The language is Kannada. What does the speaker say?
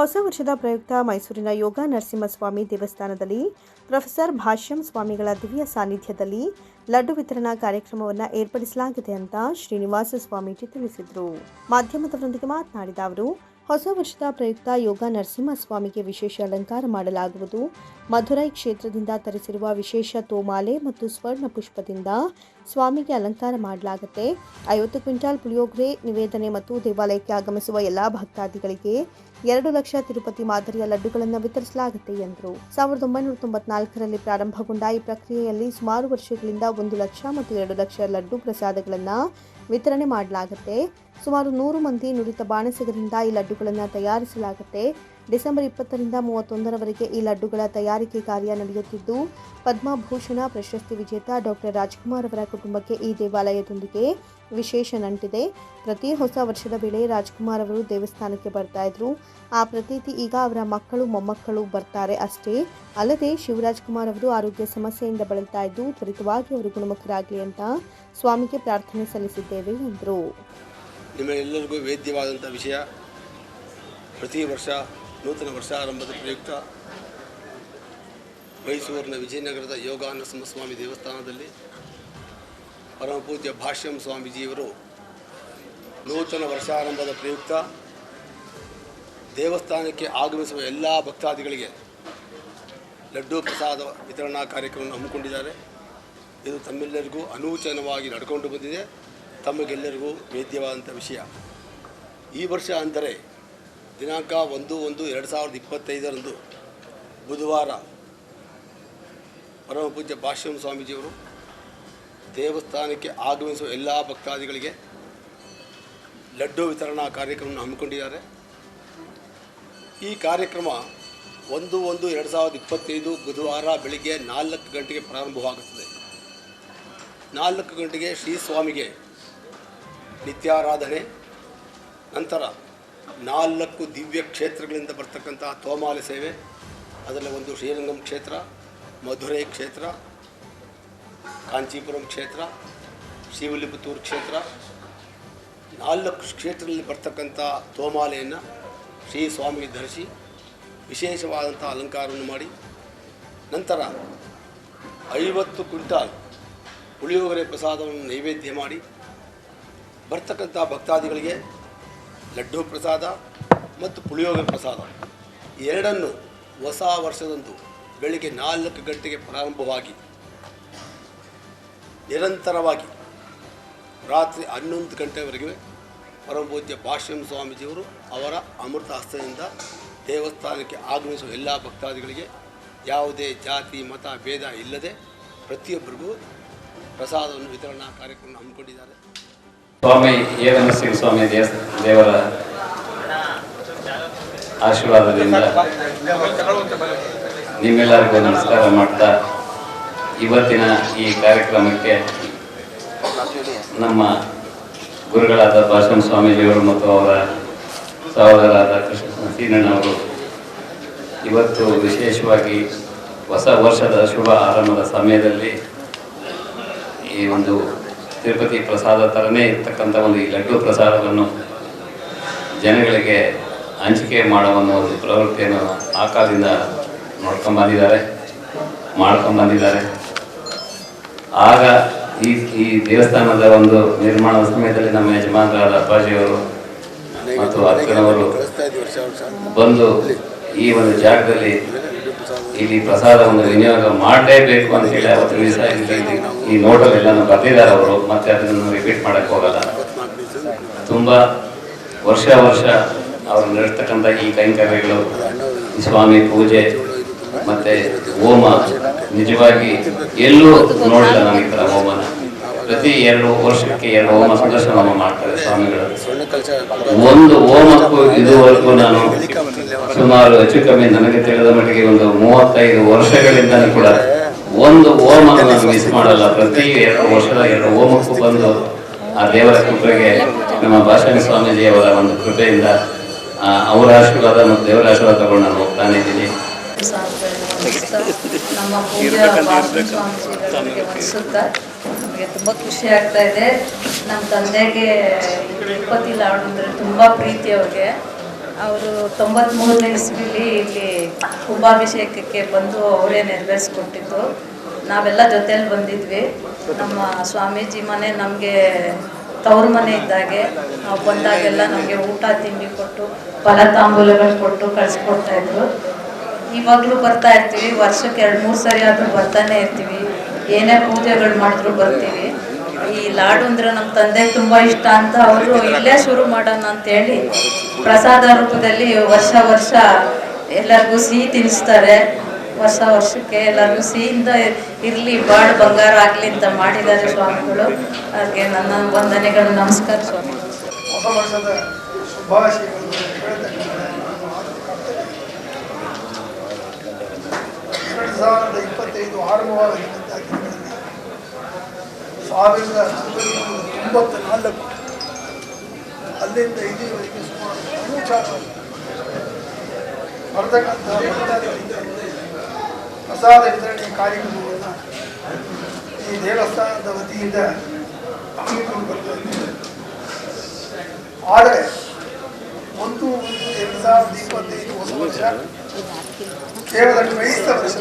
ಹೊಸ ವರ್ಷದ ಪ್ರಯುಕ್ತ ಮೈಸೂರಿನ ಯೋಗ ನರಸಿಂಹಸ್ವಾಮಿ ದೇವಸ್ಥಾನದಲ್ಲಿ ಪ್ರೊಫೆಸರ್ ಭಾಷ್ಯಂ ಸ್ವಾಮಿಗಳ ದಿವ್ಯ ಸಾನ್ನಿಧ್ಯದಲ್ಲಿ ಲಡ್ಡು ವಿತರಣಾ ಕಾರ್ಯಕ್ರಮವನ್ನು ಏರ್ಪಡಿಸಲಾಗಿದೆ ಅಂತ ಶ್ರೀನಿವಾಸ ಸ್ವಾಮೀಜಿ ತಿಳಿಸಿದರು. ಮಾಧ್ಯಮದವರೊಂದಿಗೆ ಮಾತನಾಡಿದ ಅವರು, ಹೊಸ ವರ್ಷದ ಪ್ರಯುಕ್ತ ಯೋಗ ನರಸಿಂಹಸ್ವಾಮಿಗೆ ವಿಶೇಷ ಅಲಂಕಾರ ಮಾಡಲಾಗುವುದು. ಮಧುರೈ ಕ್ಷೇತ್ರದಿಂದ ತರಿಸಿರುವ ವಿಶೇಷ ತೋಮಾಲೆ ಮತ್ತು ಸ್ವರ್ಣ ಪುಷ್ಪದಿಂದ ಸ್ವಾಮಿಗೆ ಅಲಂಕಾರ ಮಾಡಲಾಗುತ್ತೆ. ಐವತ್ತು ಕ್ವಿಂಟಾಲ್ ಪುಳಿಯೋಗರೆ, ನಿವೇದನೆ ಮತ್ತು ದೇವಾಲಯಕ್ಕೆ ಆಗಮಿಸುವ ಎಲ್ಲ ಭಕ್ತಾದಿಗಳಿಗೆ ಎರಡು ಲಕ್ಷ ತಿರುಪತಿ ಮಾದರಿಯ ಲಡ್ಡುಗಳನ್ನು ವಿತರಿಸಲಾಗುತ್ತೆ ಎಂದರು. ಸಾವಿರದ ಒಂಬೈನೂರ ತೊಂಬತ್ನಾಲ್ಕರಲ್ಲಿ ಪ್ರಾರಂಭಗೊಂಡ ಈ ಪ್ರಕ್ರಿಯೆಯಲ್ಲಿ ಸುಮಾರು ವರ್ಷಗಳಿಂದ ಒಂದು ಲಕ್ಷ ಮತ್ತು ಎರಡು ಲಕ್ಷ ಲಡ್ಡು ಪ್ರಸಾದಗಳನ್ನು ವಿತರಣೆ ಮಾಡಲಾಗುತ್ತೆ. ಸುಮಾರು ನೂರು ಮಂದಿ ನುರಿತ ಬಾಣಸಿಗರಿಂದ ಈ ಲಡ್ಡುಗಳನ್ನು ತಯಾರಿಸಲಾಗುತ್ತೆ. ಡಿಸೆಂಬರ್ ಇಪ್ಪತ್ತರಿಂದ ಮೂವತ್ತೊಂದರವರೆಗೆ ಈ ಲಡ್ಡುಗಳ ತಯಾರಿಕೆ ಕಾರ್ಯ ನಡೆಯುತ್ತಿದ್ದು, ಪದ್ಮಭೂಷಣ, ಪ್ರಶಸ್ತಿ ವಿಜೇತ ಡಾಕ್ಟರ್ ರಾಜ್ಕುಮಾರ್ ಅವರ ಕುಟುಂಬಕ್ಕೆ ಈ ದೇವಾಲಯದೊಂದಿಗೆ ವಿಶೇಷ ನಂಟಿದೆ. ಪ್ರತಿ ಹೊಸ ವರ್ಷದ ವೇಳೆ ರಾಜ್ಕುಮಾರ್ ಅವರು ದೇವಸ್ಥಾನಕ್ಕೆ ಬರ್ತಾ ಇದ್ರು. ಆ ಪ್ರತೀತಿ ಈಗ ಅವರ ಮಕ್ಕಳು, ಮೊಮ್ಮಕ್ಕಳು ಬರ್ತಾರೆ ಅಷ್ಟೇ. ಅಲ್ಲದೆ ಶಿವರಾಜ್ ಕುಮಾರ್ ಅವರು ಆರೋಗ್ಯ ಸಮಸ್ಯೆಯಿಂದ ಬಳಲ್ತಾ ಇದ್ದು, ತ್ವರಿತವಾಗಿ ಅವರು ಗುಣಮುಖರಾಗಲಿ ಅಂತ ಸ್ವಾಮಿಗೆ ಪ್ರಾರ್ಥನೆ ಸಲ್ಲಿಸಿದ್ದೇವೆ, ಎಂದರು. ನಿಮಗೆಲ್ಲರಿಗೂ ವೇದ್ಯವಾದಂಥ ವಿಷಯ. ಪ್ರತಿ ವರ್ಷ ನೂತನ ವರ್ಷಾರಂಭದ ಪ್ರಯುಕ್ತ ಮೈಸೂರಿನ ವಿಜಯನಗರದ ಯೋಗಾನಸಿಂಹ ಸ್ವಾಮಿ ದೇವಸ್ಥಾನದಲ್ಲಿ ಪರಮಪೂಜ್ಯ ಭಾಷ್ಯಂ ಸ್ವಾಮೀಜಿಯವರು ನೂತನ ವರ್ಷಾರಂಭದ ಪ್ರಯುಕ್ತ ದೇವಸ್ಥಾನಕ್ಕೆ ಆಗಮಿಸುವ ಎಲ್ಲ ಭಕ್ತಾದಿಗಳಿಗೆ ಲಡ್ಡು ಪ್ರಸಾದ ವಿತರಣಾ ಕಾರ್ಯಕ್ರಮವನ್ನು ಹಮ್ಮಿಕೊಂಡಿದ್ದಾರೆ. ಇದು ತಮ್ಮೆಲ್ಲರಿಗೂ ಅನೂಚನವಾಗಿ ನಡ್ಕೊಂಡು ಬಂದಿದೆ. ತಮಗೆಲ್ಲರಿಗೂ ವೇದ್ಯವಾದಂಥ ವಿಷಯ. ಈ ವರ್ಷ ಅಂದರೆ ದಿನಾಂಕ ಒಂದು ಒಂದು ಎರಡು ಸಾವಿರದ ಇಪ್ಪತ್ತೈದರಂದು ಬುಧವಾರ ಪರಮ ಪೂಜ್ಯ ಭಾಷ್ಯಂ ಸ್ವಾಮೀಜಿಯವರು ದೇವಸ್ಥಾನಕ್ಕೆ ಆಗಮಿಸುವ ಎಲ್ಲ ಭಕ್ತಾದಿಗಳಿಗೆ ಲಡ್ಡು ವಿತರಣಾ ಕಾರ್ಯಕ್ರಮವನ್ನು ಹಮ್ಮಿಕೊಂಡಿದ್ದಾರೆ. ಈ ಕಾರ್ಯಕ್ರಮ ಒಂದು ಒಂದು ಎರಡು ಸಾವಿರದ ಇಪ್ಪತ್ತೈದು ಬುಧವಾರ ಬೆಳಿಗ್ಗೆ ನಾಲ್ಕು ಗಂಟೆಗೆ ಪ್ರಾರಂಭವಾಗುತ್ತದೆ. ನಾಲ್ಕು ಗಂಟೆಗೆ ಶ್ರೀ ಸ್ವಾಮಿಗೆ ನಿತ್ಯಾರಾಧನೆ, ನಂತರ ನಾಲ್ಕು ದಿವ್ಯ ಕ್ಷೇತ್ರಗಳಿಂದ ಬರ್ತಕ್ಕಂಥ ತೋಮಾಲೆ ಸೇವೆ, ಅದರಲ್ಲಿ ಒಂದು ಶ್ರೀರಂಗಂ ಕ್ಷೇತ್ರ, ಮಧುರೈ ಕ್ಷೇತ್ರ, ಕಾಂಚೀಪುರಂ ಕ್ಷೇತ್ರ ಶಿವಲಿಪುತ್ತೂರು ಕ್ಷೇತ್ರ. ನಾಲ್ಕು ಕ್ಷೇತ್ರದಲ್ಲಿ ಬರ್ತಕ್ಕಂಥ ತೋಮಾಲೆಯನ್ನು ಶ್ರೀ ಸ್ವಾಮಿ ಧರಿಸಿ ವಿಶೇಷವಾದಂಥ ಅಲಂಕಾರವನ್ನು ಮಾಡಿ, ನಂತರ ಐವತ್ತು ಕ್ವಿಂಟಾಲ್ ಪುಳಿಯೋಗರೆ ಪ್ರಸಾದವನ್ನು ನೈವೇದ್ಯ ಮಾಡಿ, ಬರ್ತಕ್ಕಂಥ ಭಕ್ತಾದಿಗಳಿಗೆ ಲಡ್ಡು ಪ್ರಸಾದ ಮತ್ತು ಪುಳಿಯೋಗರೆ ಪ್ರಸಾದ. ಎರಡನ್ನು ಹೊಸ ವರ್ಷದಂದು ಬೆಳಿಗ್ಗೆ ನಾಲ್ಕು ಗಂಟೆಗೆ ಪ್ರಾರಂಭವಾಗಿ ನಿರಂತರವಾಗಿ ರಾತ್ರಿ ಹನ್ನೊಂದು ಗಂಟೆವರೆಗೆ ಪರಮಪೂಜ್ಯ ಭಾಷ್ಯಂ ಸ್ವಾಮೀಜಿಯವರು ಅವರ ಅಮೃತ ಹಸ್ತದಿಂದ ದೇವಸ್ಥಾನಕ್ಕೆ ಆಗಮಿಸುವ ಎಲ್ಲ ಭಕ್ತಾದಿಗಳಿಗೆ ಯಾವುದೇ ಜಾತಿ, ಮತ, ಭೇದ ಇಲ್ಲದೆ ಪ್ರತಿಯೊಬ್ಬರಿಗೂ ಪ್ರಸಾದವನ್ನು ವಿತರಣಾ ಕಾರ್ಯಕ್ರಮ ಹಮ್ಮಿಕೊಂಡಿದ್ದಾರೆ. ಸ್ವಾಮಿ ಏರನರಸಿಂಹ ಸ್ವಾಮಿ ದೇವರ ಆಶೀರ್ವಾದದಿಂದ? ನಿಮ್ಮೆಲ್ಲರಿಗೂ ನಮಸ್ಕಾರ ಮಾಡ್ತಾ ಇವತ್ತಿನ ಈ ಕಾರ್ಯಕ್ರಮಕ್ಕೆ ನಮ್ಮ ಗುರುಗಳಾದ ಭಾಷಣ ಸ್ವಾಮೀಜಿಯವರು ಮತ್ತು ಅವರ ಸಹೋದರಾದ ಕೃಷ್ಣ ಸೀನಣ್ಣವರು ಇವತ್ತು ವಿಶೇಷವಾಗಿ ಹೊಸ ವರ್ಷದ ಶುಭ ಆರಂಭದ ಸಮಯದಲ್ಲಿ ಈ ಒಂದು ತಿರುಪತಿ ಪ್ರಸಾದ ಥರನೇ ಇರ್ತಕ್ಕಂಥ ಒಂದು ಈ ಲಡ್ಡು ಪ್ರಸಾದವನ್ನು ಜನಗಳಿಗೆ ಹಂಚಿಕೆ ಮಾಡುವ ಒಂದು ಪ್ರವೃತ್ತಿಯನ್ನು ಆ ಕಾಲದಿಂದ ನೋಡ್ಕೊಂಬಂದಿದ್ದಾರೆ ಮಾಡ್ಕೊಂಬಂದಿದ್ದಾರೆ ಆಗ ಈ ಈ ದೇವಸ್ಥಾನದ ಒಂದು ನಿರ್ಮಾಣದ ಸಮಯದಲ್ಲಿ ನಮ್ಮ ಯಜಮಾನರಾದ ಅಪ್ಪಾಜಿಯವರು ಮತ್ತು ಅಕ್ಕನವರು ಬಂದು ಈ ಒಂದು ಜಾಗದಲ್ಲಿ ಇಲ್ಲಿ ಪ್ರಸಾದವನ್ನು ವಿನಿಯೋಗ ಮಾಡಲೇಬೇಕು ಅಂತ ಹೇಳಿ ಅವತ್ತು ದಿವಸ ಇಲ್ಲಿ ಈ ನೋಟಲ್ಲೆಲ್ಲ ಬರ್ತಿದ್ದಾರೆ ಅವರು, ಮತ್ತೆ ಅದನ್ನು ರಿಪೀಟ್ ಮಾಡಕ್ಕೆ ಹೋಗಲ್ಲ. ತುಂಬ ವರ್ಷ ವರ್ಷ ಅವರು ನಡೆಸ್ತಕ್ಕಂಥ ಈ ಕೈಂಕರ್ಯಗಳು, ಸ್ವಾಮಿ ಪೂಜೆ, ಮತ್ತೆ ಹೋಮ, ನಿಜವಾಗಿ ಎಲ್ಲೂ ನೋಡಿಲ್ಲ ನಾನು ಈ ಹೋಮನ. ಪ್ರತಿ ಎರಡು ವರ್ಷಕ್ಕೆ ಎರಡು ಹೋಮ ಸಂದರ್ಶನ ಮಾಡ್ತಾರೆ ಸ್ವಾಮಿಗಳು. ಒಂದು ಹೋಮಕ್ಕೂ ಇದುವರೆಗೂ ನಾನು ಸುಮಾರು ಹೆಚ್ಚು ಕಮ್ಮಿ ನನಗೆ ತಿಳಿದ ಮಟ್ಟಿಗೆ ಒಂದು ಮೂವತ್ತೈದು ವರ್ಷಗಳಿಂದ ಕೂಡ ಒಂದು ಹೋಮ ನಾನು ಮಿಸ್ ಮಾಡಲ್ಲ. ಪ್ರತಿ ಎರಡು ವರ್ಷದ ಎರಡು ಹೋಮಕ್ಕೂ ಬಂದು ಆ ದೇವರ ಕೃಪೆಗೆ ನಮ್ಮ ಭಾಷಣ ಸ್ವಾಮೀಜಿಯವರ ಒಂದು ಕೃಪೆಯಿಂದ ಆ, ಅವರ ಆಶೀರ್ವಾದ ಮತ್ತು ದೇವರ ಆಶೀರ್ವಾದ ತಗೊಂಡು ನಾನು ಹೋಗ್ತಾನೆ ಇದ್ದೀನಿ. ನಮ್ಮ ಪೂಜ್ಯ ಸ್ವಾಮೀಜಿಗಳಿಗೆ ನಮಗೆ ತುಂಬ ಖುಷಿ ಆಗ್ತಾ ಇದೆ. ನಮ್ಮ ತಂದೆಗೆ ತಿರುಪತಿ ಲಾಡು ಅಂದರೆ ತುಂಬ ಪ್ರೀತಿ ಅವ್ರಿಗೆ. ಅವರು ತೊಂಬತ್ಮೂರನೇ ಇಸ್ವಿಲಿ ಇಲ್ಲಿ ಕುಂಭಾಭಿಷೇಕಕ್ಕೆ ಬಂದು ಅವರೇ ನೆರವೇರಿಸ್ಕೊಟ್ಟಿದ್ದು. ನಾವೆಲ್ಲ ಜೊತೆಯಲ್ಲಿ ಬಂದಿದ್ವಿ. ನಮ್ಮ ಸ್ವಾಮೀಜಿ ಮನೆ ನಮಗೆ ತವ್ರ ಮನೆ ಇದ್ದಾಗೆ. ನಾವು ಬಂದಾಗೆಲ್ಲ ನಮಗೆ ಊಟ, ತಿಂಡಿ ಕೊಟ್ಟು ಫಲ ತಾಂಬೂಲಗಳು ಕೊಟ್ಟು ಕಳಿಸ್ಕೊಡ್ತಾ ಇದ್ರು. ಇವಾಗಲೂ ಬರ್ತಾ ಇರ್ತೀವಿ. ವರ್ಷಕ್ಕೆ ಎರಡು ಮೂರು ಸರಿ ಆದರೂ ಬರ್ತಾನೆ ಇರ್ತೀವಿ. ಏನೇ ಪೂಜೆಗಳು ಮಾಡಿದ್ರು ಬರ್ತೀವಿ. ಈ ಲಾಡು ಅಂದ್ರೆ ನಮ್ಮ ತಂದೆ ತುಂಬಾ ಇಷ್ಟ ಅಂತ ಅವರು ಇಲ್ಲೇ ಶುರು ಮಾಡೋಣ ಅಂತೇಳಿ ಪ್ರಸಾದ ರೂಪದಲ್ಲಿ ವರ್ಷ ವರ್ಷ ಎಲ್ಲರಿಗೂ ಸಿಹಿ ತಿನ್ನಿಸ್ತಾರೆ ವರ್ಷ ವರ್ಷಕ್ಕೆ ಎಲ್ಲರಿಗೂ ಸಿಹಿಯಿಂದ ಇರಲಿ, ಬಾಳು ಬಂಗಾರ ಆಗಲಿ ಅಂತ ಮಾಡಿದ್ದಾರೆ ಸ್ವಾಮಿಗಳು. ಹಾಗೆ ನನ್ನ ವಂದನೆಗಳು, ನಮಸ್ಕಾರ ಸ್ವಾಮಿ. ಸಾವಿರದ ಇಪ್ಪತ್ತೈದು ದಿನಗಳಲ್ಲಿ ಸಾವಿರದ ಒಂಬತ್ತು ನಾಲ್ಕು ಅಲ್ಲಿಂದ ಇಲ್ಲಿವರೆಗೆ ಸುಮಾರು ಅನುಚಾರವಾಗಿ ಬರ್ತಕ್ಕಂಥ ಪ್ರಸಾದ ವಿತರಣೆ ಕಾರ್ಯಕ್ರಮವನ್ನು ಈ ದೇವಸ್ಥಾನದ ವತಿಯಿಂದ ಹಮ್ಮಿಕೊಂಡು ಬರ್ತಾ ಇದ್ದೇವೆ ಆದರೆ ಒಂದು ಒಂದು ಎರಡು ಸಾವಿರದ ಇಪ್ಪತ್ತೈದು ಹೊಸ ವರ್ಷ ಕೇವಲ ಕ್ರೈಸ್ತ ವರ್ಷ